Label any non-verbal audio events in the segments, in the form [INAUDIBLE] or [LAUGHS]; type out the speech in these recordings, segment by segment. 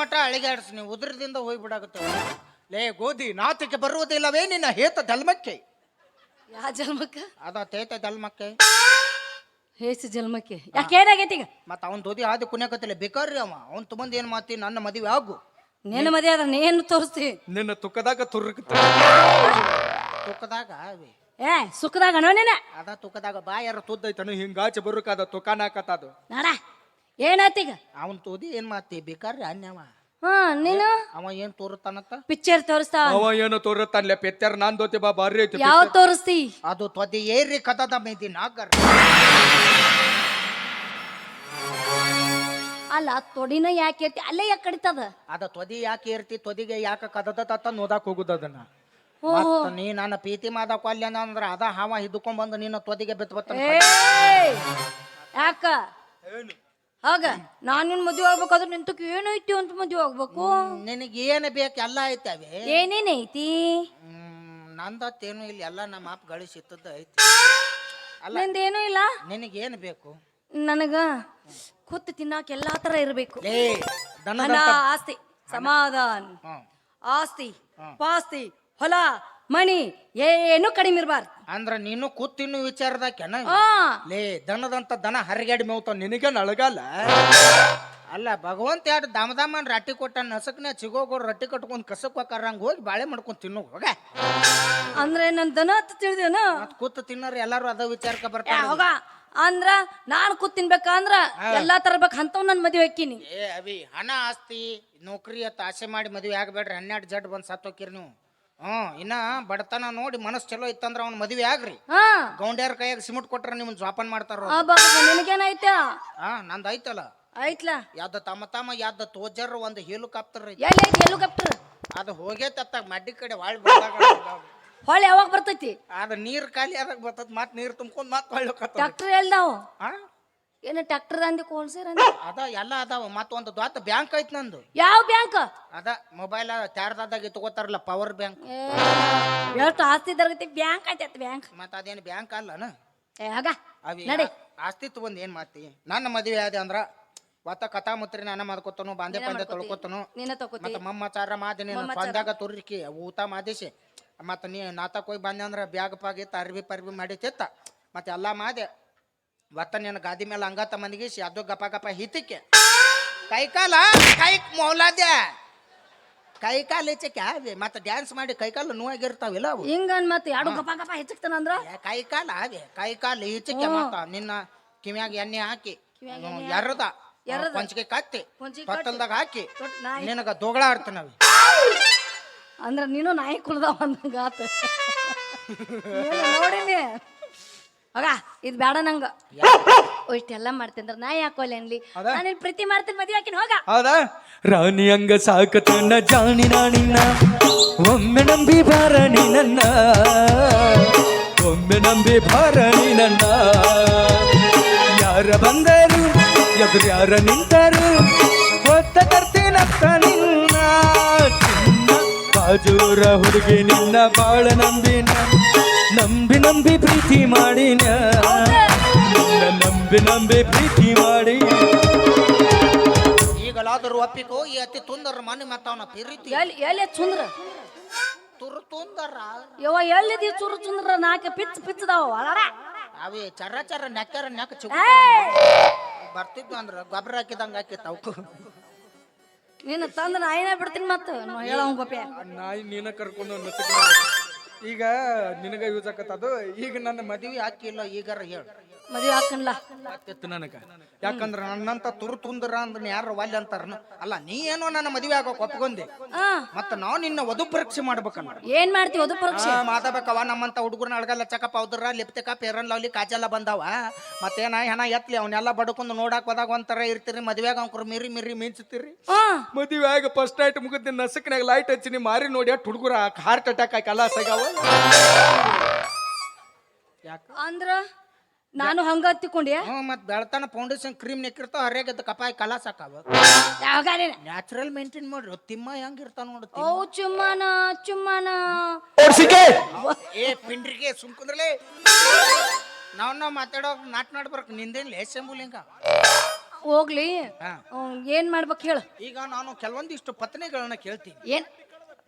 ಮಠ ಅಳಿಗಾಡ್ಸಿ ನೀವು ಉದ್ರದಿಂದ ಹೋಗ್ಬಿಡಾಗುತ್ತೆ ಲೇ ಗೋಧಿ ನಾತಿಗೆ ಬರುವುದಿಲ್ಲವೇ ನಿನ್ನ ಹೇತ ಧಲ್ಮಕ್ಕೆ ಯಾ ಜನ್ಮಕ್ಕ? ಅದ ತೇತ ಧಲ್ಮಕ್ಕೆ ಹೇಸು ಜನ್ಮಕ್ಕೆ. ಯಾಕೆ ಏನಾಗೈತಿ ಈಗ? ಮತ್ತ ಅವನ್ ದೋದಿ ಆದಿ ಕುನ್ಯಾಕತ್ತಿಲ್ಲ ಬೇಕಾರ್ರಿ ಅವ. ಅವ್ನ್ ತುಂಬಂದ್ ಏನ್ ಮಾತಿ ನನ್ನ ಮದುವೆ ಆಗು. ನಿನ್ನ ಮದುವೆ ಆದ್ರೆ ನೀನು ತೋರಿಸ್ತಿ? ನಿನ್ನ ತುಕ್ಕದಾಗ ತುರ್ಕ ತುಕ್ಕದಾಗ ಅವಿ ಏ ಸುಖದಾಗ ನೀನ ಅದ ತುಕ್ಕದಾಗ ಬಾ ಯಾರ ಹಿಂಗಾಚೆ ತುದ್ದೈತನು ಹಿಂಗಾಚೆ ಬರುಕಾದ ತುಕಾನಾಕತ್ತದು ನಾಡ. ಏನಾಯ್ತು ಈಗ? ಅವನ್ ತೋದಿ ಏನ್ ಮಾತಿ? ಬೇಕಾರ್ರಿ ಅನ್ಯವ ಹಾ ನೀನು? ಅವ ಏನ್ ತೋರುತ್ತಾನಂತ? ಪಿಕ್ಚರ್ ತೋರಿಸ್ತಾ ಅವ ಏನು ತೋರತ್ತನ್ಲೆ? ಪೆತ್ತರ್ ನಾನ್ ದೋತಿ ಬಾ ಬಾರಿ ಐತಿ ಯಾವ ತೋರಿಸ್ತಿ? ಅದು ತೊದಿ ಏರಿ ಕದದ ಮೇದಿ ನಾಗರ್. ಅಲ್ಲ ತೊಡಿನ ಯಾಕೆ ಇರ್ತಿ ಅಲ್ಲೇ ಯಾಕೆ ಕಡಿತದ? ಅದ ತೊದಿ ಯಾಕೆ ಇರ್ತಿ ತೊದಿಗೆ ಯಾಕ ಕದದ ತತ್ತ ನೋದಾಕ್ ಹೋಗುದ ಅದನ್ನ. ಮತ್ತ ನೀ ನನ್ನ ಪ್ರೀತಿ ಮಾದ ಕೊಲ್ಯನ ಅಂದ್ರ ಅದ ಹಾವ ಹಿಡ್ಕೊಂಡ್ ಬಂದು ನಿನ್ನ ತೊದಿಗೆ ಬಿತ್ ಬತ್ತ ಯಾಕ? ಯಾಕ ಹಾಗ ನಾನು ನಿನ್ ಮದ್ವೆ ಆಗ್ಬೇಕಾದ್ರೆ ನಿಂತಕ್ಕೆ ಏನೈತಿ ಅಂತ ಮದುವೆ ಆಗ್ಬೇಕು? ನಿನಗೆ ಏನು ಬೇಕು ಎಲ್ಲ ಐತವೆ ಏನೇನೈತಿ ಐತಿ? ನಂದತ್ತೇನು ಇಲ್ಲ. ಎಲ್ಲ ನಮ್ಮ ಅಪ್ಪ ಗಳಿಸಿತ್ತದ್ದು ಐತಿ. ನಂದೇನು ಇಲ್ಲ? ನಿನಗೆ ಏನು ಬೇಕು? ನನಗ ಕೂತು ತಿನ್ನಾಕ ಎಲ್ಲಾ ತರ ಇರಬೇಕು. ಲೇ ಆಸ್ತಿ ಸಮಾಧಾನ. ಆಸ್ತಿ ಪಾಸ್ತಿ ಹೊಲ ಮಣಿ ಏನು ಕಡಿಮೆ ಇರಬಾರ್ದು. ಅಂದ್ರ ನೀನು ಕೂತಿನ್ನು ವಿಚಾರದಾಕೆನ ಲೇ ದನದಂತ ದನ ಹರಿಗಾಡಿ ಮೇವ್ತಾವ. ನಿನಗೆ ನಳಗಲ್ಲ ಅಲ್ಲ ಭಗವಂತ ಎರಡು ದಾಮದಾಮನ್ ದಮನ್ ರಟ್ಟಿ ಕೊಟ್ಟ ನಸಕ್ನ ಚಿಗೋಗೋರು ರಟ್ಟಿ ಕಟ್ಕೊಂಡ್ ಕಸಕ್ ಹೋಗಾರಂಗ ಹೋಗಿ ಬಾಳೆ ಮಾಡ್ಕೊಂಡ್ ತಿನ್ನು ಹೋಗ. ಅಂದ್ರೆ ನನ್ ದನ ಅಂತ ತಿಳಿದೇನ? ಮತ್ ಕೂತು ತಿನ್ನೋರು ಎಲ್ಲಾರು ಅದ ವಿಚಾರಕ್ಕೆ ಬರ್ತಾರ. ಹೋಗ. ಅಂದ್ರ ನಾನ್ ಕೂತ್ ತಿನ್ಬೇಕಂದ್ರ ಎಲ್ಲಾ ತರಬೇಕು ಅಂತವ್ ನನ್ ಮದ್ವೆ ಹಾಕಿನಿ ಏ ಅವಿ ಹಣ ಆಸ್ತಿ ನೌಕರಿ ಅತ್ತ ಆಸೆ ಮಾಡಿ ಮದುವೆ ಆಗ್ಬೇಡ್ರಿ. ಹನ್ನೆರಡು ಜಡ್ ಬಂದ್ ಸತ್ತೋಕಿರ್ ನೀವು. ಹ್ಮ್ ಇನ್ನ ಬಡತನ ನೋಡಿ ಮನಸ್ಸು ಚಲೋ ಇತ್ತಂದ್ರ ಅವ್ನ ಮದ್ವೆ ಆಗ್ರಿ. ಹಾ. ಗೌಂಡ್ಯಾರ ಕೈಯಾಗ ಸಿಮೆಂಟ್ ಕೊಟ್ರ ನಿಮ್ಮನ್ ಜೋಪಾನ ಮಾಡ್ತಾರ ನಿನಗೇನಾಯ್ತ ಹಾ ನಂದ್ ಐತಲ್ಲ ಐತ್ಲ ಯಾವ್ದ ತಮ್ಮ ತಮ್ಮ ಯಾವ್ದ ತೋಜರ್ ಒಂದು ಹೆಲಿಕಾಪ್ಟರ್ ಐತಿ ಎಲ್ಲೈತಿ ಹೆಲಿಕಾಪ್ಟರ್ ಅದು ಹೋಗೇ ತತ್ತ ಮಡ್ಡಿ ಕಡೆ ವಾಳ್ ಹೊಳೆ ಯಾವಾಗ ಬರ್ತೈತಿ? ಅದ ನೀರ್ ಖಾಲಿ ಆದಾಗ ಬರ್ತದ ಮತ್ ನೀರ್ ತುಂಬ್ಕೊಂಡ್ ಮತ್ ಹೊಳ್ಳಕತ್ತ ಟ್ರ್ಯಾಕ್ಟರ್ ಎಲ್ದಾವ ಹಾ? ಏನ ಟ್ರ್ಯಾಕ್ಟರ್ ಅಂದಿ ಕೋಲ್ಸಿರ ಅಂದಿ? ಅದ ಎಲ್ಲ ಅದಾವ ಮತ್ತೊಂದು ಒಂದು ದ್ವಾತ ಬ್ಯಾಂಕ್ ಐತ್ ನಂದು. ಯಾವ ಬ್ಯಾಂಕ್ ಅದ ಮೊಬೈಲ್ ಚಾರ್ಜಾದಾಗ ತಗೋತಾರಲ್ಲ ಪವರ್ ಬ್ಯಾಂಕ್ ಎಷ್ಟು ಆಸ್ತಿ ತರಗತಿ ಬ್ಯಾಂಕ್ ಆಯ್ತೈತಿ ಬ್ಯಾಂಕ್ ಮತ್ತ ಅದೇನು ಬ್ಯಾಂಕ್ ಅಲ್ಲನ? ಏ ಆಗ ಅವಿ ನಡಿ. ಆಸ್ತಿ ತಗೊಂಡ್ ಏನ್ ಮಾತಿ ನನ್ನ ಮದುವೆ ಆದ ಅಂದ್ರ ಒತ್ತ ಕಥಾ ಮುತ್ರಿ ನಾನು ಮಾಡ್ಕೊತನು ಬಾಂದೆ ಪಾಂದೆ ತೊಳ್ಕೊತನು. ನಿನ್ನ ತಗೋತಿ. ಮತ್ತ ಮಮ್ಮಚಾರ ಮಾದಿನಿ ಬಂದಾಗ ತುರ್ರಿಕಿ ಊಟ ಮಾದಿಸಿ ಮತ್ತ ನೀ ನಾತಕ್ ಹೋಗಿ ಬಂದೆ ಅಂದ್ರ ಬ್ಯಾಗ್ ಪಾಗಿ ಇತ್ತ ಅರ್ಬಿ ಪರ್ಬಿ ಮಾಡಿ ತಿತ್ತ ಮತ್ತೆ ಎಲ್ಲಾ ಮಾದೆ. ಒತ್ತ ನಿನ್ನ ಗಾದಿ ಮೇಲೆ ಅಂಗಾತ ಮನಗಿಸಿ ಅದು ಗಪ ಗಪ ಹಿತಿಕೆ. ಕೈಕಾಲ ಕೈ ಮೌಲಾದ್ಯ? ಕೈ ಕಾಲು ಹೆಚ್ಚಕ್ಕೆ ಆವೆ. ಮತ್ತೆ ಡ್ಯಾನ್ಸ್ ಮಾಡಿ ಕೈಕಾಲು ನೋವಾಗಿರ್ತಾವಿಲ್ಲ ಅವು. ಹಿಂಗನ್ ಮತ್ತೆ ಎರಡು ಗಪ ಗಪ ಹೆಚ್ಚಕ್ತಾನಂದ್ರ ಕೈಕಾಲ ಕೈ ಕೈಕಾಲ ಹೆಚ್ಚಕ್ಕೆ ಕೈ ಕಾಲು ಈಚಕ್ಕೆ ಮತ್ತ ನಿನ್ನ ಕಿವಿಯಾಗ ಎಣ್ಣೆ ಹಾಕಿ. ಎರದ. ಎರ್ರದ ಪಂಚಿಗೆ ಕತ್ತಿ ತೊಟ್ಟಲ್ದಾಗ ಹಾಕಿ. ತೊಟ್ ನಾಯಿ ನಿನಗ ದೋಗಳ ಆಡ್ತಾನವಿ ಅಂದ್ರ ನೀನು ನಾಯಿ ಕುಳ್ದಾವ ಅಂದಂಗ ಆತ. [LAUGHS] ನೋಡಿನಿ. ಹೋಗ ಇದು ಬೇಡ ನಂಗ. ಇಷ್ಟೆಲ್ಲ ಮಾಡ್ತೀನಿ ನಾ ಯಾಕೋ ಅನ್ಲಿ? ನಾನು ಪ್ರೀತಿ ಮಾಡ್ತೇನೆ ಮದ್ವೆ ಹಾಕಿನ ಹೋಗ. ಹೌದಾ? ರಾಣಿ ಹಂಗ ಸಾಕತನ ಜಾಣಿ ನಾಣಿನ ಒಮ್ಮೆ ನಂಬಿ ಬಾರಣಿ ನನ್ನ. ಒಮ್ಮೆ ನಂಬಿ ಬಾರಣಿ ನನ್ನ. ಯಾರ ಬಂದರು ಎದುರು ಯಾರ ನಿಂತರು ಒತ್ತ ತರ್ತೀನತ್ತ ನಿನ್ನ. ಬಾಜೂರ ಹುಡುಗಿ ನಿನ್ನ ಬಾಳ ನಂಬಿನ ನಂಬಿ ನಂಬಿ ಪ್ರೀತಿ ಮಾಡಿನ. ನಂಬಿ ನಂಬಿ ಪ್ರೀತಿ ಮಾಡಿ ಈಗಲಾದರೂ ಒಪ್ಪಿಕೋ ಈ ಅತಿ ತುಂದರ ಮನೆ ಮತ್ತವನ ಪ್ರೀತಿ. ಎಲ್ಲಿ ಎಲ್ಲಿ ಚುಂದ್ರ? ತುರು ತುಂದರ ಯವ್ವ ಎಲ್ಲಿದಿ ಚುರು ಚುಂದ್ರ? ನಾಕೆ ಪಿಚ್ ಪಿಚ್ಚದಾವ ಒಳಡ ಅವಿ ಚರ ಚರ ನೆಕ್ಕರ ನೆಕ್ಕ ಚುಕ್ಕ ಬರ್ತಿದ್ದು ಅಂದ್ರ ಗೊಬ್ಬರ ಹಾಕಿದಂಗ ಹಾಕಿತ್ತು ಅವಕು ನೀನು ತಂದ ನಾಯಿನೇ ಬಿಡ್ತೀನಿ ಮತ್ತೆ. ಹೇಳೋ ಗೊಪ್ಪೆ ನಾಯಿ ನೀನ ಕರ್ಕೊಂಡು ನಸಕ್ ಈಗ ನಿನಗ ಯೂಸ್ ಆಕತ್ತದು. ಈಗ ನನ್ನ ಮದ್ವಿ ಹಾಕಿಲ್ಲ ಈಗಾರ ಹೇಳು. ಮದುವೆ ಹಾಕನ್ಲ ನನಗ. ಯಾಕಂದ್ರ ನನ್ನಂತ ತುರು ತುಂದ್ರ ಅಂದ್ರ ಯಾರು ವಾಲ್ಯ ಅಂತಾರನ? ಅಲ್ಲ ನೀ ಏನೋ ನನ್ನ ಮದುವೆ ಆಗೋಕ್ ಒಪ್ಕೊಂಡೆ. ಹಾ ಮತ್ತ ನಾವು ನಿನ್ನ ವಧು ಪರೀಕ್ಷೆ ಮಾಡ್ಬೇಕನ್ನ. ಏನ್ ಮಾಡ್ತೀವಿ ಅದು ಪರೀಕ್ಷೆ? ಮಾತಾಡ್ಬೇಕವ ನಮ್ಮಂತ ಹುಡುಗರ್ನ ಅಳಗಲ್ಲ ಚಕ ಪೌದ್ರ ಲಿಪ್ತಿಕ ಪೇರನ್ ಲವ್ಲಿ ಕಾಜೆಲ್ಲ ಬಂದಾವ. ಮತ್ತೇನ ಹೆಣ ಎತ್ಲಿ ಅವನ್ನೆಲ್ಲ ಬಡ್ಕೊಂಡು ನೋಡಕ್ ಹೋದಾಗ ಒಂಥರ ಇರ್ತೀರಿ ಮದ್ವೆಗ ಅವ್ರು ಮಿರಿ ಮಿರಿ ಮಿಂಚ್ತೀರಿ. ಹಾ. ಮದುವೆ ಆಗ ಫಸ್ಟ್ ನೈಟ್ ಮುಗಿದ ನಸಕ್ನಾಗ ಲೈಟ್ ಹಚ್ಚಿನಿ ಮಾರಿ ನೋಡಿ ಅಟ್ ಹುಡುಗರ ಹಾರ್ಟ್ ಅಟ್ಯಾಕ್ ಆಗಿ ಕಲಾಸ ಆಗ್ಯಾವ. ಅಂದ್ರ? ನಾನು ಹಂಗ ಹತ್ತಿಕೊಂಡೆ ಹ್ಞೂ ಮತ್ ಬೆಳತನ ಫೌಂಡೇಶನ್ ಕ್ರೀಮ್ ನಿಕ್ಕಿರ್ತಾವ ಹರಿಯಾಗದ ಕಪಾಯಿ ಕಲಾ ನೀನು? ನ್ಯಾಚುರಲ್ ಮೇಂಟೈನ್ ಮಾಡ್ರಿ ತಿಮ್ಮ ಹೆಂಗಿರ್ತಾವ ನೋಡು ಓ ಚುಮ್ಮನ ಚುಮ್ಮನ. ಏ ಪಿಂಡ್ರಿಗೆ ಸುಮ್ಕುಂದ್ರಲೇ ನಾವ್ ನಾವ್ ಮಾತಾಡೋ ನಾಟ್ ನಾಡ್ಬರ್ಕ್ ನಿಂದೇನ್ ಲೇಸಂಬುಲಿಂಗ ಹೋಗ್ಲಿ. ಹಾ. ಏನ್ ಮಾಡ್ಬೇಕು ಹೇಳು. ಈಗ ನಾನು ಕೆಲವೊಂದಿಷ್ಟು ಪತ್ನಿಗಳನ್ನ ಕೇಳ್ತೀನಿ. ಏನ್?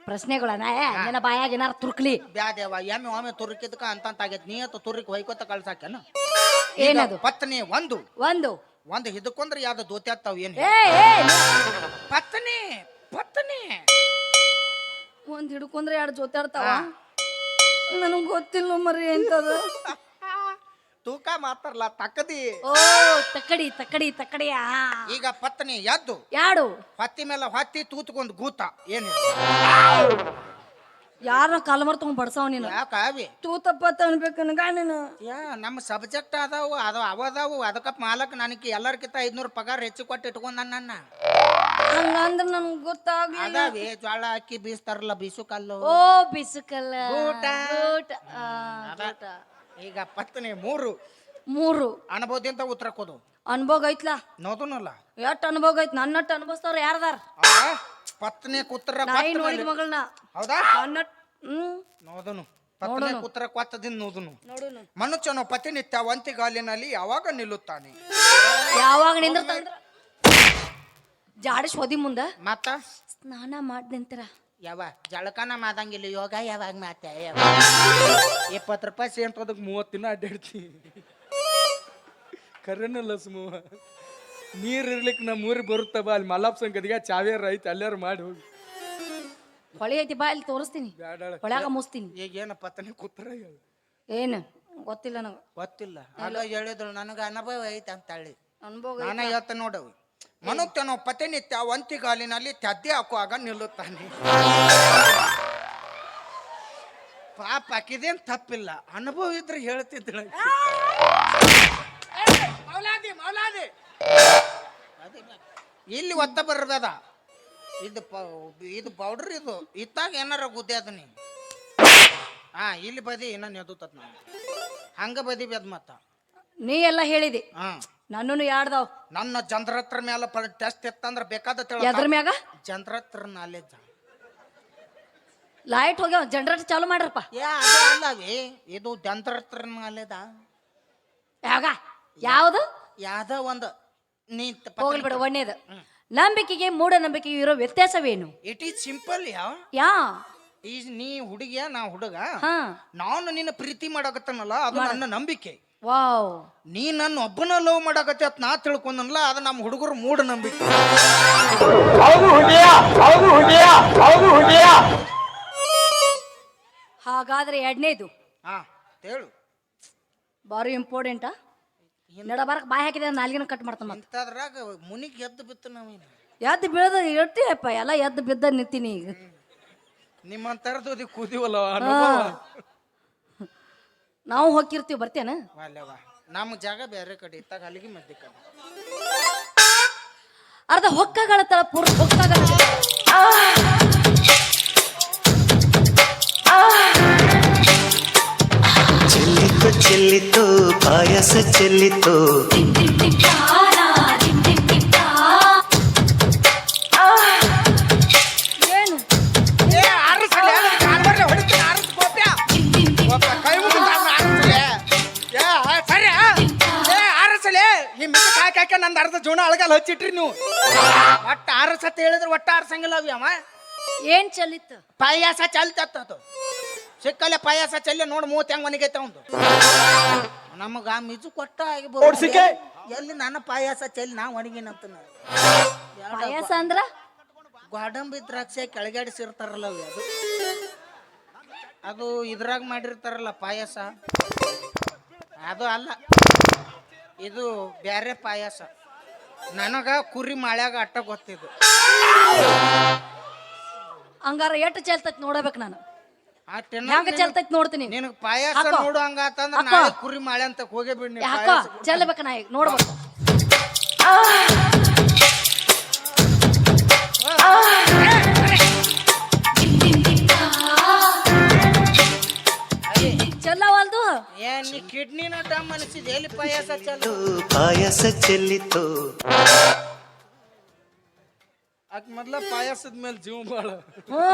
ಪ್ರಶ್ನೆಗಳನ್ನ ಏ, ನಿನ್ನ ಬಾಯಾಗ ಏನಾರ ತುರ್ಕ್ಲಿ. ಬ್ಯಾದೇವ ಎಮ್ಮೆ ಒಮ್ಮೆ ತುರುಕಿದ್ಕ ಅಂತ ಆಗೈತಿ ನೀ ಅಂತ ತುರುಕಿ ಹೊಯ್ಕೋತ ಕಳ್ಸಾಕೇನ ಏನದು? ಪತ್ನಿ ಒಂದು. ಒಂದು. ಒಂದು ಹಿದಕೊಂಡ್ರೆ ಯಾವ್ದು ದೋತಿ ಆಗ್ತಾವ ಏನು? ಏ ಏ ಪತ್ನಿ ಪತ್ನಿ. ಒಂದ್ ಹಿಡ್ಕೊಂಡ್ರೆ ಎರಡು ಜೊತಾಡ್ತಾವ ನನಗ್ ಗೊತ್ತಿಲ್ಲ ಮರಿ ಎಂತದ. [LAUGHS] ತೂಕ ಮಾತಾರಲ್ಲ ತಕ್ಕದಿ. ಓ ತಕ್ಕಡಿ ತಕ್ಕಡಿ ತಕ್ಕಡಿಯ ಈಗ ಪತ್ನಿ ಎದ್ದು. ಯಾಡು? ಹತ್ತಿ ಮೇಲೆ ಹತ್ತಿ ತೂತ್ಕೊಂಡ್ ಗೂತ. ಏನು ಯಾರನ್ನ ಕಾಲ್ಮರ್ ತಗೊಂಡ್ ಬಡ್ಸಾವ ನೀನು? ಯಾಕ ತೂತಪ್ಪ ಅನ್ಬೇಕು ನನಗ ನೀನು. ಯಾ ನಮ್ಮ ಸಬ್ಜೆಕ್ಟ್ ಅದಾವು ಅದು ಅವ ಅದಾವು. ಅದಕ್ಕ ಮಾಲಕ್ ನನಗೆ ಎಲ್ಲರ್ಕಿಂತ ಐದ್ನೂರು ಪಗಾರ ಹೆಚ್ಚು ಕೊಟ್ಟು ಇಟ್ಕೊಂಡ ನನ್ನ. ಹಂಗಂದ್ರ ನನ್ಗೆ ಗೊತ್ತಾಗ್ಲಿಲ್ಲ. ಅದಾವಿ ಜ್ವಾಳ ಅಕ್ಕಿ ಬೀಸ್ತಾರಲ್ಲ ಬೀಸುಕಲ್ಲು. ಓ ಬಿಸುಕಲ್ಲ. ಊಟ. ಊಟ. ಆ, ಊಟ. ಈಗ ಪತ್ನಿ ಮೂರು. ಮೂರು. ಅನುಭವದಿಂದ ಉತ್ತರ ಕೊಡು. ಅನ್ಭೋಗ ಐತ್ಲಾ? ನೋದನಲ್ಲ. ಎಷ್ಟ್ ಅನುಭವ ಐತ್? ನನ್ನಟ್ಟು ಅನುಭವಿಸ್ತವ್ರ ಯಾರದಾರ? ಪತ್ನಿ ಕುತ್ರ ನಾಯಿ ನೋಡಿದ ಮಗಳನ್ನ. ಹೌದಾ? ಹ್ಮ್. ನೋದನು ಪತ್ನಿ ಕುತ್ರ ಕೊತ್ತದಿಂದ ನೋದನು ನೋಡುನು. ಮನುಷ್ಯನು ವಂತಿ ಗಾಲಿನಲ್ಲಿ ಯಾವಾಗ ನಿಲ್ಲುತ್ತಾನೆ? ಯಾವಾಗ ನಿಂದಿರ್ತಂದ್ರ ಜಾಡಿಸ್ ಹೋದಿ ಮುಂದ. ಮತ್ತ? ಸ್ನಾನ ಮಾಡಿ ನಿಂತರ ಯಾವ ಜಳಕನ ಮಾದಂಗಿಲ್ಲ ಯೋಗ ಯಾವಾಗ ಮಾತ ಇಪ್ಪತ್ತು ರೂಪಾಯಿ ಸೇಂಟ್ ಅದಕ್ಕೆ ಮೂವತ್ತು ದಿನ ಅಡ್ಡಾಡ್ತಿ. ಕರೆನಲ್ಲ ಸುಮವ ನೀರ್ ಇರ್ಲಿಕ್ಕೆ ನಮ್ಮ ಊರಿಗೆ ಬರುತ್ತವ ಅಲ್ಲಿ ಮಲ್ಲಾಪ್ ಸಂಗದಿಗೆ ಚಾವೇರ್ ಐತಿ ಅಲ್ಲಾರು ಮಾಡಿ ಹೋಗಿ. ಹೊಳೆ ಐತಿ ಬಾ ಅಲ್ಲಿ ತೋರಿಸ್ತೀನಿ. ಬ್ಯಾಡಾಳ ಹೊಳ್ಯಾಗ ಮುಸ್ತೀನಿ ಈಗ ಏನಪ್ಪ ತನಿ ಕೂತ್ರ ಹೇಳು. ಏನು? ಗೊತ್ತಿಲ್ಲ ನನಗೆ. ಗೊತ್ತಿಲ್ಲ. ಆಗ ಹೇಳಿದ್ರು ನನಗೆ ಅನುಭವ ಐತೆ ಅಂತೇಳಿ. ಅನುಭವ ನಾನ ಹೇಳ್ತ ನೋಡವು ಮನುತ್ಯನು ಪತಿನಿತ್ಯ ಒಂತಿಗಾಲಿನಲ್ಲಿ ತದ್ದೆ ಹಾಕುವಾಗ ನಿಲ್ಲುತ್ತಾನೆ. ಪಾಪ ಹಾಕಿದೇನ್ ತಪ್ಪಿಲ್ಲ. ಅನುಭವ ಇದ್ರೆ ಹೇಳ್ತಿದ್ದಳು ಇಲ್ಲಿ ಒತ್ತ ಬರ್ಬೇದ ಇದು ಪ- ಇದು ಪೌಡ್ರ್ ಇದು. ಇತ್ತಾಗ ಏನಾರ ಗುದ್ದೆ ಅದ ನೀ ಹಾ ಇಲ್ಲಿ ಬದಿ ಇನ್ನ ನೆದುತತ್ ನಾನು ಹಂಗ ಬದಿ ಬೇದ ಮತ್ತ. ನೀ ಎಲ್ಲ ಹೇಳಿದಿ. ಹಾ. ನನ್ನನ್ನು ಯಾಡ್ದಾವ್? ನನ್ನ ಜಂದ್ರತ್ರ ಮ್ಯಾಲ ಟೆಸ್ಟ್ ಇತ್ತಂದ್ರ ಬೇಕಾದ ಎದ್ರ ಮ್ಯಾಗ? ಜಂದ್ರತ್ರ ನಾಲೆಜ್ ಲೈಟ್ ಹೋಗ್ಯಾವ. ಜನರೇಟರ್ ಚಾಲು ಮಾಡ್ರಪ್ಪ. ಏ ಅದು ಅಲ್ಲವಿ ಇದು ಜಂದ್ರತ್ರ ನಾಲೆದ ಯಾವಾಗ? ಯಾವುದು? ಯಾವ್ದ ಒಂದು. ನೀ ಹೋಗ್ಲಿ ಬಿಡು ಒಣ್ಣೇದು ನಂಬಿಕೆಗೆ ಮೂಢನಂಬಿಕೆಗೆ ಇರೋ ವ್ಯತ್ಯಾಸವೇನು? ಇಟ್ ಈಸ್ ಸಿಂಪಲ್ ಯಾವ ಯಾ? ಈ ನೀ ಹುಡುಗಿಯ ನಾ ಹುಡುಗ ಹಾ. ನಾನು ನಿನ್ನ ಪ್ರೀತಿ ಮಾಡಕತ್ತನಲ್ಲ ಅದು ನನ್ನ ನಂಬಿಕೆ. ವಾವ್. ನೀ ನನ್ನ ಒಬ್ಬನ ಲವ್ ಮಾಡಕತ್ತೆ ಅತ್ ನಾ ತಿಳ್ಕೊಂಡನಲ್ಲ ಅದು ನಮ್ಮ ಹುಡುಗರು ಮೂಢ ನಂಬಿಕೆ. ಹಾಗಾದ್ರೆ ಎರಡನೇದು. ಹಾ ಹೇಳು. ಬಾರಿ ಇಂಪಾರ್ಟೆಂಟಾ ನಡಬಾರಕ್ ಬಾಯಿ ಹಾಕಿದೆ ನಾಲ್ಗಿನ ಕಟ್ ಮಾಡ್ತಾನ ಮತ್ತೆ. ಇಂಥದ್ರಾಗ ಮುನಿಗೆ ಎದ್ದು ಬಿತ್ತು ನಾವೇನು ಎದ್ದು ಬೀಳದ ಇರ್ತೀಯಪ್ಪ ಎಲ್ಲ ಎದ್ದು ಬಿದ್ದ ನಿಂತೀನಿ ಈಗ. ನಿಮ್ಮಂತರದ್ದು ಕೂದಿವಲ್ಲ ನಾವು ಹೋಗಿರ್ತೀವಿ ಬರ್ತೇನ? ಅಲ್ಲವ ನಮ್ಮ ಜಾಗ ಬೇರೆ ಕಡೆ ಇತ್ತಾಗ ಅಲ್ಲಿಗೆ ಕಡೆ. ಅರ್ಧ ಹೊಕ್ಕಗಳ ತರ ಪೂರ್ತಿ ಹೊಕ್ಕಗಳ ಚೆಲ್ಲಿತು ಸರಿ ಆ? ಏ ಆರಿಸಲಿ ಈ ಮಿಕ್ಕ ಕಾಯ್ ಕಾಯ್ಕ ನಂದು ಅರ್ಧ ಜೋಣ ಅಳಗಲ್ಲ ಹಚ್ಚಿಟ್ರಿ ನೀವು ಒಟ್ಟು ಆರಿಸತ್ ಹೇಳಿದ್ರೆ ಒಟ್ಟು ಆರ್ಸಂಗಿಲ್ಲ ಅವಿ ಅವ ಏನ್ ಚಲಿತ್ತು ಪಾಯಾಸ ಚಲ್ತತ್ತದು ಸಿಕ್ಕಲ್ಲೇ ಪಾಯಸ ಚೆಲ್ಲಿ ನೋಡಿ ಮೂವತ್ತು ಹೆಂಗ್ ಮನೆಗೈತೆ ಅವಂದು. ನಮಗ ಮಿಜು ಕೊಟ್ಟ ಆಗಿ ಎಲ್ಲಿ ನನ್ನ ಪಾಯಸ ಚೆಲ್ಲಿ ನಾ ಒಣಗಿನಂತ ಪಾಯಸ ಅಂದ್ರ? ಗೋಡಂಬಿ ದ್ರಾಕ್ಷಿ ಕೆಳಗಾಡಿಸಿರ್ತಾರಲ್ಲ ಅವು ಅದು. ಅದು ಇದ್ರಾಗ ಮಾಡಿರ್ತಾರಲ್ಲ ಪಾಯಸ. ಅದು ಅಲ್ಲ. ಇದು ಬ್ಯಾರೆ ಪಾಯಸ. ನನಗ ಕುರಿ ಮಾಳ್ಯಾಗ ಅಟ್ಟ ಗೊತ್ತಿದ್ದು. ಹಂಗಾರ ಎಷ್ಟು ಚೆಲ್ತೈತಿ ನೋಡಬೇಕು ನಾನು. ಹೆಂಗ ಚೆಲ್ತೈತಿ ನೋಡ್ತೀನಿ ನಿನಗ್ ಪಾಯಸ ಹಾಕೋ. ನೋಡು ಹಂಗಾತಂದ್ರ ಹಾಕೋ. ನಾಳೆ ಕುರಿ ಮಾಳೆ ಅಂತ ಹೋಗೇ ಬಿಡ್ನಿ ಯಾಕೋ ಚೆಲ್ಲಬೇಕ ನಾ ಈಗ ನೋಡ್ಬೇಕು ಚೆಲ್ಲವಲ್ದು? ಏನ್ ನೀ ಕಿಡ್ನಿನ ಡಮ್ ಅನಿಸಿದ ಎಲ್ಲಿ ಪಾಯಸ ಚಲ್ಲು? ಪಾಯಸ ಚೆಲ್ಲಿತು ಅಕ್ ಮೊದ್ಲ ಪಾಯಸದ ಮೇಲೆ ಜೀವ ಬಾಳ. ಹ್ಞೂ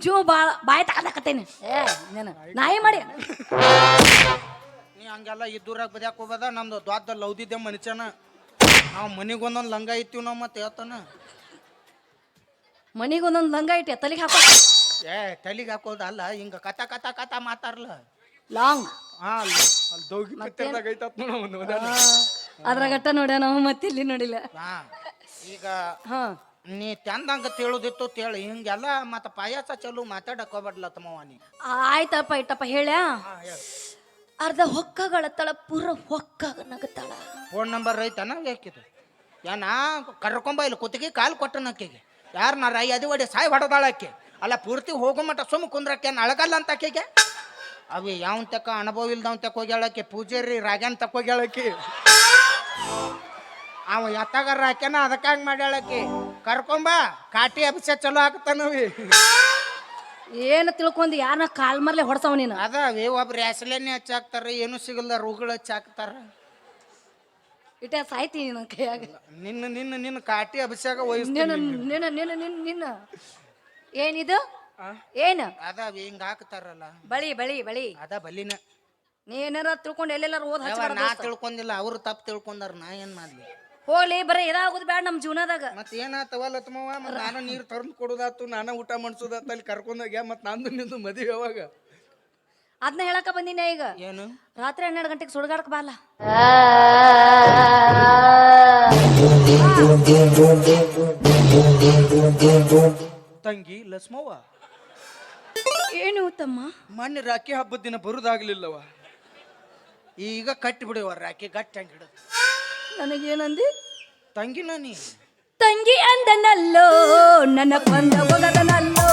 ಜೀವ ಬಾಳ ಬಾಯಿ ತಗದಾಕತ್ತೇನೆ. ನಾಯಿ ಮಾಡಿ. ನೀ ಹಂಗೆಲ್ಲ ಇದ್ದೂರಾಗ ಬದ್ಯಾಕ ಹೋಗದ ನಮ್ದು ದ್ವಾದ ಲೌದಿದ್ದೆ ಮನುಷ್ಯನ. ನಾವು ಮನಿಗೊಂದೊಂದು ಲಂಗ ಇತ್ತೀವಿ ನಾವು ಮತ್ತೆ ಹೇಳ್ತಾನ ಮನಿಗೆ ಒಂದೊಂದು ಲಂಗ ಇಟ್ಟೆ ತಲೆಗೆ ಹಾಕೋ. ಏ ತಲೆಗೆ ಹಾಕೋದಲ್ಲ ಹಿಂಗ ಕತ ಕತ ಕತ ಮಾತಾರಲ್ಲ ಲಾಂಗ್. ಹಾ ಅಲ್ಲಿ ದೌಗಿ ಐತತ್ ನೋಡು ಒಂದು. ಅದ್ರಾಗಟ್ಟ ನೋಡ್ಯ ನಾವು ಮತ್ತೆ ಇಲ್ಲಿ ನೋಡಿಲ್ಲ. ಹಾ ಈಗ ಹಾ. ನೀ ತಂದಂಗ ತಿಳುದಿತ್ತು ತೇಳು ಹಿಂಗೆಲ್ಲ ಮತ್ತ ಪಾಯಾಸ ಚಲು ಮಾತಾಡಕೋಬಾರ್ಲ ಹೋಗ್ಬಾರ್ಲ ನೀ. ಆಯ್ತಪ್ಪ ಇಟ್ಟಪ್ಪ ಹೇಳ್ಯಾ. ಅರ್ಧ ಹೊಕ್ಕಗಳತ್ತಳ ಪೂರ ಹೊಕ್ಕಾಗ ನಗತಾಳ. ಫೋನ್ ನಂಬರ್ ಐತನ ಬೇಕಿದು ಏನ ಕರ್ಕೊಂಬ ಇಲ್ಲಿ ಕುತ್ತಿಗೆ ಕಾಲು ಕೊಟ್ಟನ ಆಕೆಗೆ. ಯಾರು ನಾ ರೈ ಅದು ಒಡೆ ಸಾಯ್ ಹೊಡೆದಾಳ ಆಕೆ. ಅಲ್ಲ ಪೂರ್ತಿ ಹೋಗೋ ಮಟ್ಟ ಸುಮ್ಮ ಕುಂದ್ರಕ್ಕೆ ಅಳಗಲ್ಲ ಅಂತ ಆಕೆಗೆ? ಅವಿ ಯಾವ ತಕ್ಕ ಅನುಭವ ಇಲ್ದವನ್ ತಕ್ಕ ಹೋಗ್ಯಾಳಕ್ಕೆ ಪೂಜಾರಿ ರಾಗ್ಯಾನ್ ತಕ್ಕ ಹೋಗ್ಯಾಳಕ್ಕೆ ಅವ ಎತ್ತಾಗಾರ ಹಾಕ್ಯಾನ ಅದಕ್ಕಾಗಿ ಮಾಡ್ಯಾಳಕ್ಕೆ ಕರ್ಕೊಂಬ ಕಾಟಿ ಅಭಿಷೇಕ ಚಲೋ ಆಗ್ತಾನವಿ ಏನು ತಿಳ್ಕೊಂಡು ಯಾರನ್ನ ಕಾಲ್ ಮರ್ಲೆ ಹೊಡ್ತಾವ ನೀನು? ಅದೇ ಒಬ್ರು ಹೆಸಲೇನೆ ಹಚ್ಚಾಕ್ತಾರ ಏನು ಸಿಗಲ್ಲ ರೋಗಗಳು ಹಚ್ಚಾಕ್ತಾರ. ಇಟ್ಟ ಸಾಯ್ತಿ ನಿನ್ನ ಕೈಯಾಗ. ನಿನ್ನ ನಿನ್ನ ನಿನ್ನ ಕಾಟಿ ಅಭಿಷೇಕ ನಿನ್ನ ವಹಿಸ್ತೀನಿ ನಿನ್ನ ನಿನ್ನ ನಿನ್ನ ನಿನ್ನ ಏನಿದು? ಏನು? ಅದಾವೆ ಹಿಂಗ ಹಾಕ್ತಾರಲ್ಲ. ಬಳಿ ಬಳಿ ಬಳಿ. ಅದ ಬಲಿನ. ನೀ ಏನಾರ ತಿಳ್ಕೊಂಡು ಎಲ್ಲೆಲ್ಲಾರು ಓದ್ ಹಚ್ಚ ನಾ ತಿಳ್ಕೊಂಡಿಲ್ಲ ಅವ್ರು ತಪ್ಪು ತಿಳ್ಕೊಂಡಾರ ನಾ ಏನ್ ಮಾಡ್ಲಿ? ಹೋಗ್ಲಿ ಬರೀ ಇದಾಗೋದು ಬೇಡ ನಮ್ಮ ಜೀವನದಾಗ. ಮತ್ತೆ ಏನಾತವಲ್ಲ ತಮ್ಮವ ನಾನು ನೀರು ತರ್ದು ಕೊಡುದಾತು ನಾನು ಊಟ ಮಾಡ್ಸೋದಾತು ಅಲ್ಲಿ ಕರ್ಕೊಂಡೋಗ್ಯ ಮತ್ ನಂದು ನಿಂದು ಮದುವೆ ಯಾವಾಗ ಅದನ್ನ ಹೇಳಕ ಬಂದಿನ ಈಗ. ಏನು? ರಾತ್ರಿ ಹನ್ನೆರಡು ಗಂಟೆಗೆ ಸುಡ್ಗಾಡಕ್ ಬಾಲ ತಂಗಿ ಲಸ್ಮವ್ವ ಏನು ತಮ್ಮ ಮೊನ್ನೆ ರಾಖಿ ಹಬ್ಬದ ದಿನ ಬರುದಾಗ್ಲಿಲ್ಲವ ಈಗ ಕಟ್ಟಿ ಬಿಡುವ ರಾಖಿ ಗಟ್ಟಿ ಹಂಗೆ ಹಿಡಿದು. ನನಗೇನಂದಿ ತಂಗಿನ ನೀ ತಂಗಿ ಅಂದನಲ್ಲೋ ನನ್ನ ಕೊಂದ ಒಗದನಲ್ಲೋ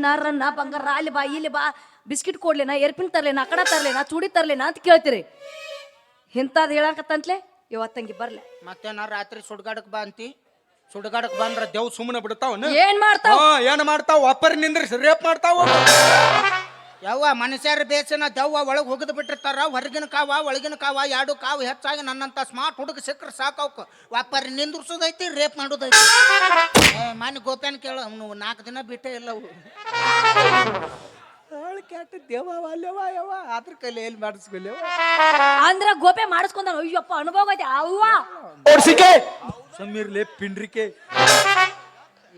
ಚಿನ್ನಾರನ್ನ ಬಂಗಾರ ಅಲ್ಲಿ ಬಾ ಇಲ್ಲಿ ಬಾ. ಬಿಸ್ಕಿಟ್ ಕೊಡ್ಲೇನಾ ಏರ್ಪಿನ್ ತರ್ಲೇನಾ ಅಕಡ ತರ್ಲೇನಾ ಚೂಡಿ ತರ್ಲೇನಾ ಅಂತ ಕೇಳ್ತೀರಿ. ಇಂಥದ್ದು ಹೇಳಕತ್ತಂತ್ಲೆ ಇವತ್ತಂಗಿ ಬರ್ಲೆ. ನಾ ರಾತ್ರಿ ಸುಡ್ಗಾಡಕ್ ಬಾ ಅಂತಿ? ಸುಡ್ಗಾಡಕ್ ಬಂದ್ರ ದೇವ್ ಸುಮ್ಮನೆ ಬಿಡ್ತಾವ ಏನ್ ಮಾಡ್ತಾವ? ಏನ್ ಮಾಡ್ತಾವ? ಒಪ್ಪರ್ ನಿಂದ್ರಿಸಿ ರೇಪ್ ಮಾಡ್ತಾವ ಯವ್ವ ಮನುಷ್ಯರ ಬೇಸನ ದವ್ವ ಒಳಗೆ ಹೋಗದ್ ಬಿಟ್ಟಿರ್ತಾರ ಹೊರಗಿನ ಕಾವ ಒಳಗಿನ ಕಾವ ಎರಡು ಕಾವು ಹೆಚ್ಚಾಗಿ ನನ್ನಂತ ಸ್ಮಾರ್ಟ್ ಹುಡುಗ ಸಿಕ್ಕ್ರೆ ಸಾಕವ್ಕ. Whopper ನಿಂದ್ರಿಸೋದೈತಿ rape ಮಾಡೋದೈತಿ. ಮಾನ್ಯ ಗೋಪ್ಯಾನ್ ಕೇಳ ಅವನು ನಾಲ್ಕು ದಿನ ಬಿಟ್ಟೇ ಇಲ್ಲ ಅವು ಕೆಟ್ಟ ದೇವ ಅಲ್ಲವ ಯವ್ವ. ಅದ್ರ ಕೈಲಿ ಎಲ್ಲಿ ಮಾಡಿಸ್ಕೊಲ್ಯವ ಅಂದ್ರ ಗೋಪೆ ಮಾಡಿಸ್ಕೊಂಡ ಅಯ್ಯಪ್ಪ ಅನುಭವ ಐತೆ ಅವ್ವ. ಸಮೀರ್ಲೆ ಪಿಂಡ್ರಿಕೆ.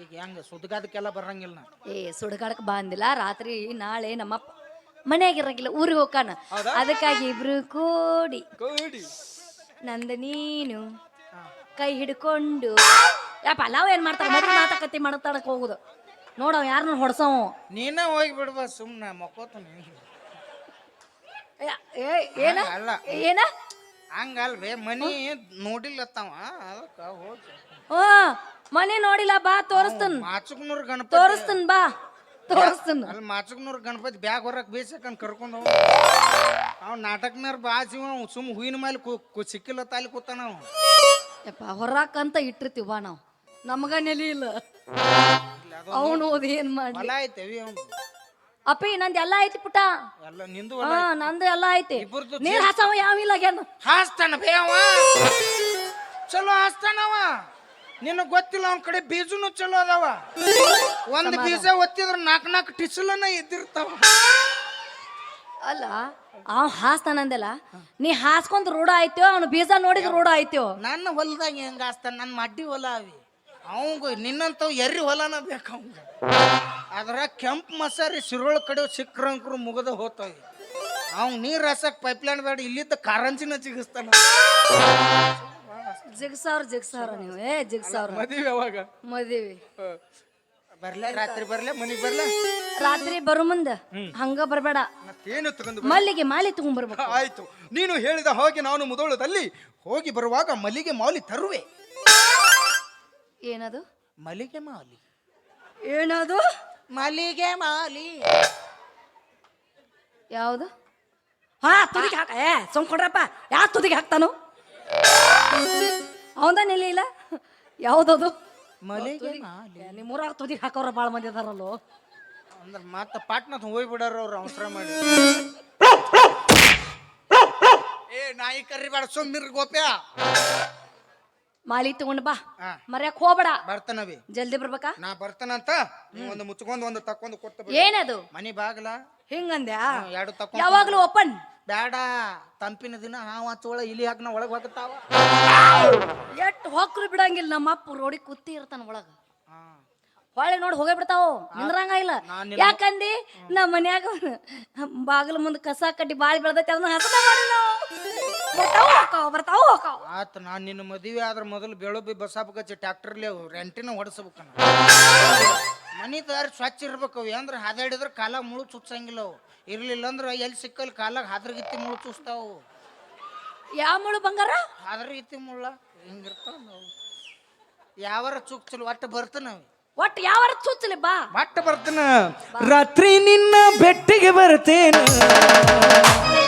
ಈಗ ಹೆಂಗ ಸುದ್ಗಾದಕ್ಕೆಲ್ಲ ಬರಂಗಿಲ್ಲ ನಾ. ಏ ಸುಡ್ಗಾಡಕ್ ಬಂದಿಲ್ಲ. ರಾತ್ರಿ ನಾಳೆ ನಮ್ಮ ಮನೆಯಾಗಿರಂಗಿಲ್ಲ ಊರಿಗೆ ಹೋಗಾನ ಅದಕ್ಕಾಗಿ ಇಬ್ರು ಕೂಡಿ ನಂದ ನೀನು ಕೈ ಹಿಡ್ಕೊಂಡು ಯಾಪ ನಾವ್ ಏನ್ ಮಾಡ್ತಾರ? ಮೊದಲು ಮಾತಕತಿ ಮಾತಾಡಕ್ ಹೋಗುದು. ನೋಡವ್ ಯಾರನ್ನ ಹೊಡ್ಸವ. ನೀನ ಹೋಗಿ ಬಿಡ್ಬಾ ಸುಮ್ಮನೆ ಮಕ್ಕೋತ ಏನ? ಅಲ್ಲ. ಏನ? ಹಂಗಲ್ವೇ ಮನಿ ನೋಡಿಲ್ಲತ್ತವ ಅದಕ್ಕ ಹೋಗಿ. ಓ ಮನೆ ನೋಡಿಲ್ಲ ಬಾ ತೋರಿಸ್ತನ್. ಮಾಚುಕ್ನೂರ್ ಗಣಪತಿ. ತೋರಿಸ್ತನ್ ಬಾ ತೋರಿಸ್ತನ್. ಅಲ್ಲಿ ಮಾಚುಕ್ನೂರ್ ಗಣಪತಿ ಬ್ಯಾಗ್ ಹೊರಕ್ ಬೇಸಕನ್ ಕರ್ಕೊಂಡು ಅವ್ ನಾಟಕನಾರ ಬಾ ಜೀವ ಸುಮ್ ಹೂವಿನ ಮೇಲೆ ಸಿಕ್ಕಿಲ್ಲ ತಾಲಿ ಕೂತಾನ ಅವ. ಯಪ್ಪ ಹೊರಕಂತ ಇಟ್ಟಿರ್ತೀವ ಬಾ ನಾವು. ನಮಗ ನೆಲಿ ಇಲ್ಲ. ಅವನು ಓದಿ ಏನ್ ಮಾಡಿ ಹೊಲ ಐತೆವಿ ಅವ್ನು ಅಪ್ಪಿ ನಂದು ಎಲ್ಲ ಐತಿ ಪುಟ ಎಲ್ಲ ನಿಂದು ಹಾ ನಂದು ಎಲ್ಲ ಐತಿ. ನೀನು ನೀರ್ ಹಾಸವ ಯಾವ ಇಲ್ಲ ಆಗ್ಯಾನ ಹಾಸ್ತಾನ ಬೇ ಚಲೋ ಹಾಸ್ತಾನವ ನಿನಗ್ ಗೊತ್ತಿಲ್ಲ ಅವನ ಕಡೆ ಬೀಜನು ಚಲೋ ಅದಾವ. ಒಂದು ಬೀಜ ಒತ್ತಿದ್ರ ನಾಲ್ಕು ನಾಲ್ಕು ಟಿಸಲನ ಇದ್ದಿರ್ತಾವ ಅಲ್ಲ ಅವ್ ಹಾಸ್ತಾನಂದಲ್ಲ ನೀ ಹಾಸ್ಕೊಂಡ್ ರೂಢ ಆಯ್ತೋ ಅವ್ನು ಬೀಜ ನೋಡಿದ್ ರೂಢ ಆಯ್ತೋ ನನ್ನ ಹೊಲದಾಗ ಹೆಂಗ ಹಾಸ್ತಾನ? ನನ್ನ ಮಡ್ಡಿ ಹೊಲ ಅವಿ. ಅವಂಗ ನಿನ್ನಂತವ್ ಎರ್ರಿ ಹೊಲನ ಬೇಕು ಅವಂಗ. ಅದ್ರ ಕೆಂಪು ಮಸಾರಿ ಸಿರೋಳ ಕಡೆ ಸಿಕ್ರಂಕ್ರು ಮುಗದ ಹೋತಾವಿ. ಅವ್ನ್ ನೀರ್ ಹಸಕ್ ಪೈಪ್ಲೈನ್ ಬೇಡ ಇಲ್ಲಿದ್ದ ಕಾರಂಜಿನ ಜಿಗಿಸ್ತಾನ ಜಿಗ್ಸಾವ್ರ ಜಿಗ್ಸಾವ್ರ ನೀವು. ಏ ಜಿಗ್ಸಾವ್ರ. ಮದುವೆ ಯಾವಾಗ? ಮದುವೆ. ಬರ್ಲ? ರಾತ್ರಿ ಬರ್ಲ? ಮನಿಗ್ ಬರ್ಲ? ರಾತ್ರಿ ಬರು ಮುಂದ. ಹಂಗ ಬರ್ಬೇಡ. ಮತ್ತೇನು ತಗೊಂಡು ಮಲ್ಲಿಗೆ ಮಾಲಿ ತಗೊಂಡ್ಬರ್ಬೇಕು ಆಯ್ತು. ನೀನು ಹೇಳಿದ ಹಾಗೆ ನಾನು ಮುದೋಳದಲ್ಲಿ ಹೋಗಿ ಬರುವಾಗ ಮಲ್ಲಿಗೆ ಮಾಲಿ ತರುವೆ. ಏನದು? ಮಲ್ಲಿಗೆ ಮಾಲಿ. ಏನದು? ಮಲ್ಲಿಗೆ ಮಾಲಿ. ಯಾವುದು? ಹಾ ತುದಿಗೆ ಹಾಕ. ಏ ಸುಮ್ಕೊಂಡ್ರಪ್ಪ ಯಾವ ತುದಿಗೆ ಹಾಕ್ತಾನು? ಅವಂದ ನೆಲೆ ಇಲ್ಲ? ಯಾವ್ದದು? ಮಲಿಗೆ ನಿಮ್ಮೂರಾಗ ತುದಿ ಹಾಕೋರ ಭಾಳ ಮಂದಿ ಅದಾರಲ್ಲೋ. ಅಂದ್ರೆ ಮತ್ತೆ ಪಾಟ್ನ ಹೋಗ್ಬಿಡಾರ ಅವ್ರು ಅವಸರ ಮಾಡಿ. ಏ ನಾಯಿ ಕರಿಬೇಡ ಸುಮ್ಮಿರ್ ಗೋಪ್ಯ. ಮಾಲಿ ತಗೊಂಡ್ ಬಾ. ಹಾ. ಮರ್ಯಾಕ್ ಹೋಗ್ಬೇಡ. ಬರ್ತನವಿ ಜಲ್ದಿ ಬರ್ಬೇಕಾ? ನಾ ಬರ್ತನಂತ ನೀವ್ ಒಂದು ಮುಚ್ಕೊಂಡ್ ಒಂದು ತಕ್ಕೊಂಡು ಕೊಟ್ಟು ಬಿಡು. ಏನದು? ಮನಿ ಬಾಗ್ಲ. ಹಿಂಗಂದ್ಯಾ? ಹ್ಮ್, ಎರಡು ತಕ್ಕೊಂಡ್ ಯಾವಾಗ್ಲೂ ಓಪನ್ ಬೇಡ ತಂಪಿನ ದಿನ ಹಾವು ಹಚ್ಚೋಳ ಇಲಿ ಹಾಕ್ನ ಒಳಗೆ ಹೋಗ್ತಾವ ಎಟ್ ಹೊಕ್ರು ಬಿಡಂಗಿಲ್ಲ ನಮ್ಮ ಅಪ್ಪ ರೋಡಿ ಕುತ್ತಿ ಇರ್ತಾನ ಒಳಗ. ಹೊಳೆ ನೋಡಿ ಹೋಗೇ ಬಿಡ್ತಾವ ನಿಂದ್ರಂಗ ಇಲ್ಲ. ಯಾಕಂದಿ? ನಮ್ಮ ಮನ್ಯಾಗ ಬಾಗಿಲ ಮುಂದೆ ಕಸ ಕಟ್ಟಿ ಬಾಳಿ ಬೆಳ್ದೈತಿ ಅದನ್ನ ಹಸನ ಮಾಡಿ ನಾವು. ಬರ್ತಾವ ಹೋಕಾವ ಬರ್ತಾವ ಹೋಕಾವ ಆತ ನಾನ್ ನಿನ್ನ ಮದುವೆ ಆದ್ರ ಮೊದಲು ಬೆಳು ಬಿ ಬಸಾಬಕಚ್ಚಿ ಟ್ಯಾಕ್ಟರ್ಲಿ ಅವು ರೆಂಟಿನ ಹೊಡ್ಸಬೇಕನ್ನ ಮನಿ ದಾರಿ ಸ್ವಚ್ಛ ಇರ್ಬೇಕು ಅವು ಅಂದ್ರೆ ಹಾದಾಡಿದ್ರೆ ಕಾಲ ಮುಳು ಚುಚ್ಚಂಗಿಲ್ಲ ಅವು. ಇರ್ಲಿಲ್ಲ ಅಂದ್ರೆ ಎಲ್ಲಿ ಸಿಕ್ಕಲ್ಲಿ ಕಾಲಾಗ ಹಾದ್ರಗಿತ್ತಿ ಮುಳು ಚೂಸ್ತಾವು. ಯಾವ ಮುಳು ಬಂಗಾರ? ಹಾದ್ರಗಿತ್ತಿ ಮುಳ್ಳ ಹಿಂಗಿರ್ತಾವ ನಾವು. ಯಾವಾರ ಚುಕ್ ಚಲು ಒಟ್ಟು ಬರ್ತಾನ ಒಟ್ಟು ಯಾವ ಚುಚ್ಚಲಿ ಬಾ. ಮಟ್ಟ ಬರ್ತಾನ. ರಾತ್ರಿ ನಿನ್ನ ಬೆಟ್ಟಿಗೆ ಬರ್ತೇನ.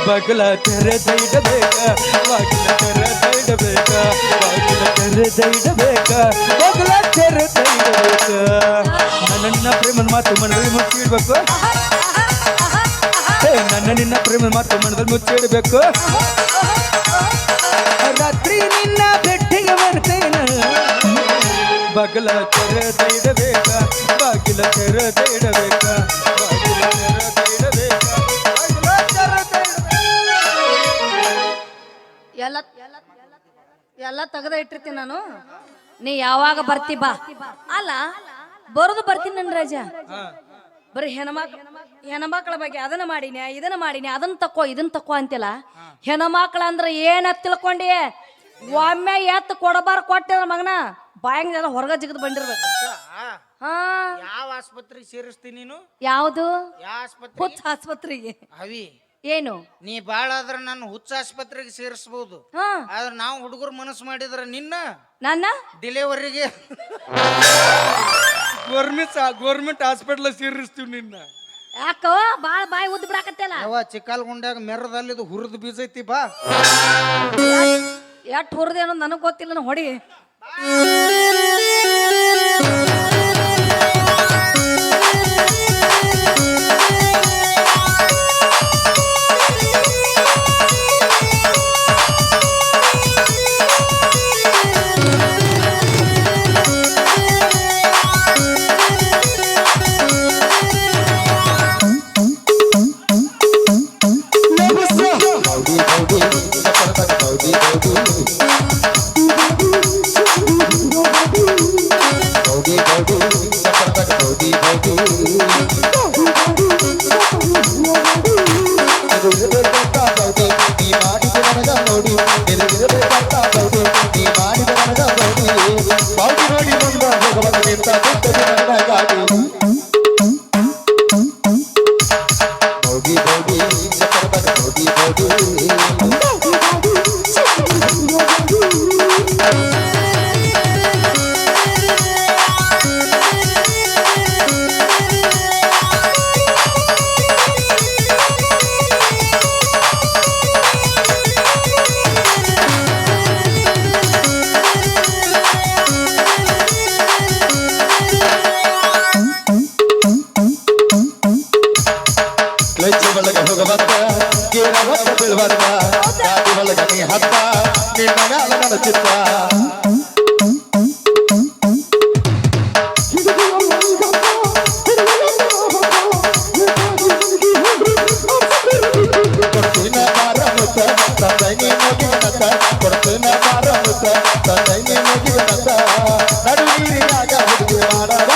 ಬಗಲ ತೆರೆದೈಡಬೇಕ ಬಾಗಿಲ ತೆರೆದೈಡಬೇಕ ಬಾಗಿಲ ತೆರೆದೈಡಬೇಕ ಬಗಲ ತೆರೆದೈಡಬೇಕ ನನ್ನ ಪ್ರೇಮದ ಮಾತು ಮನವಿ ಮುಚ್ಚಿಡ್ಬೇಕು. ನನ್ನ ನಿನ್ನ ಪ್ರೇಮ ಮಾತು ಮನದಲ್ಲಿ ಮುಚ್ಚಿಡ್ಬೇಕು. ರಾತ್ರಿ ನಿನ್ನ ಬೆಟ್ಟಿಗೆ ಬರ್ತೇನ. ಬಗಲ ಬಾಗಿಲ ತೆರೆದೈಡಬೇಕ ಬಾಗಿಲ ಬಾಗಿಲ ತೆರೆದೈಡಬೇಕ ಎಲ್ಲ ಎಲ್ಲ ತೆಗೆದ ಇಟ್ಟಿರ್ತೀನಿ ನಾನು. ನೀ ಯಾವಾಗ ಬರ್ತಿ ಬಾ. ಅಲ್ಲ ಬರೋದು ಬರ್ತೀನಿ ನನ್ ರಾಜ. ಬರೀ ಹೆಣ್ಮಕ್ಳು ಹೆಣ್ಮಕ್ಳ ಬಗ್ಗೆ ಅದನ್ನ ಮಾಡಿನಿ ಇದನ್ನ ಮಾಡಿನಿ ಅದನ್ನ ತಕ್ಕೋ ಇದನ್ನ ತಕ್ಕೋ ಅಂತಿಲ್ಲ. ಹೆಣ್ಮಕ್ಳ ಅಂದ್ರೆ ಏನ ತಿಳ್ಕೊಂಡಿ ಒಮ್ಮೆ ಎತ್ತು ಕೊಡಬಾರ ಕೊಟ್ಟಿದ್ರ ಮಗನ ಬಾಯಂಗ್ ಎಲ್ಲ ಹೊರಗ ಜಿಗದ್ ಬಂದಿರ್ಬೇಕು. ಹಾ. ಯಾವ ಆಸ್ಪತ್ರೆಗೆ ಸೇರಿಸ್ತೀನಿ ನೀನು? ಯಾವುದು? ಯಾವ ಆಸ್ಪತ್ರೆ? ಹುಚ್ಚ ಆಸ್ಪತ್ರೆಗೆ. ಅವಿ. ಏನು? ನೀ ಬಾಳ ಆದ್ರೆ ನನ್ನ ಹುಚ್ಚ ಆಸ್ಪತ್ರೆಗೆ ಸೇರಿಸಬಹುದು ಹಾ. ಆದ್ರೆ ನಾವು ಹುಡುಗರು ಮನಸ್ಸು ಮಾಡಿದ್ರ ನಿನ್ನ ನನ್ನ? ಡಿಲಿವರಿಗೆ. ಗೌರ್ಮೆಂಟ್ ಗೌರ್ಮೆಂಟ್ ಹಾಸ್ಪಿಟಲ್ ಸೇರಿಸ್ತೀವಿ ನಿನ್ನ. ಯಾಕೋ? ಬಾಳ ಬಾಯಿ ಉದ್ದ ಬಿಡಾಕತ್ತಲ್ಲ ಚಿಕ್ಕಲ್ ಚಿಕ್ಕಲ್ಗುಂಡ್ಯಾಗ ಮೆರದಲ್ಲಿ ಹುರಿದು ಬೀಜ ಐತಿ ಬಾ. ಎಟ್ ಹುರಿದೇನೋ ನನಗೆ ಗೊತ್ತಿಲ್ಲ ನಾನು ಹೊಡಿ.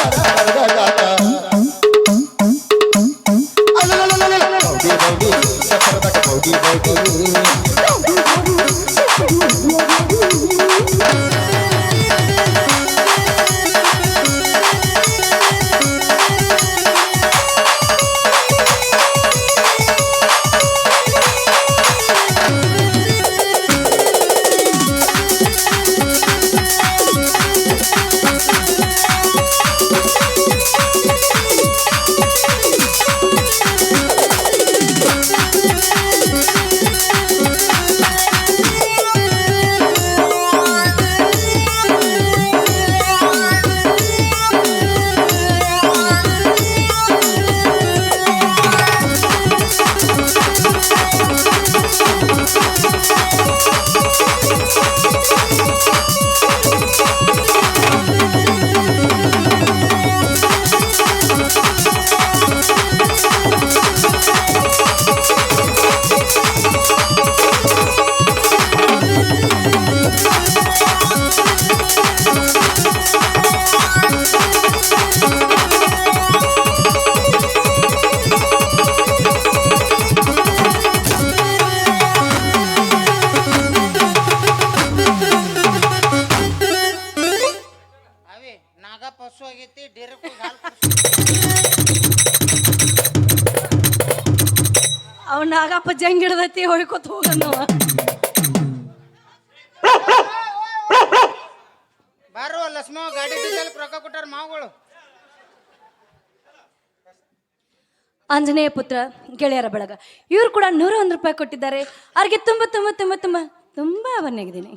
রে ಹಿಡ್ದೈತಿ ಹೊಯ್ಕೊತ ಹೋಗಣ್ಣವ ಬಾರೋ ಲಕ್ಷ್ಮ ಗಾಡಿ ಡೀಸೆಲ್ ರೊಕ್ಕ ಕೊಟ್ಟಾರ ಮಾವುಗಳು ಆಂಜನೇಯ ಪುತ್ರ ಗೆಳೆಯರ ಬಳಗ ಇವ್ರು ಕೂಡ ನೂರ ಒಂದು ರೂಪಾಯಿ ಕೊಟ್ಟಿದ್ದಾರೆ ಅವ್ರಿಗೆ ತುಂಬ ತುಂಬ ತುಂಬ ತುಂಬ ತುಂಬ ವಂದನೆಗಿದ್ದೀನಿ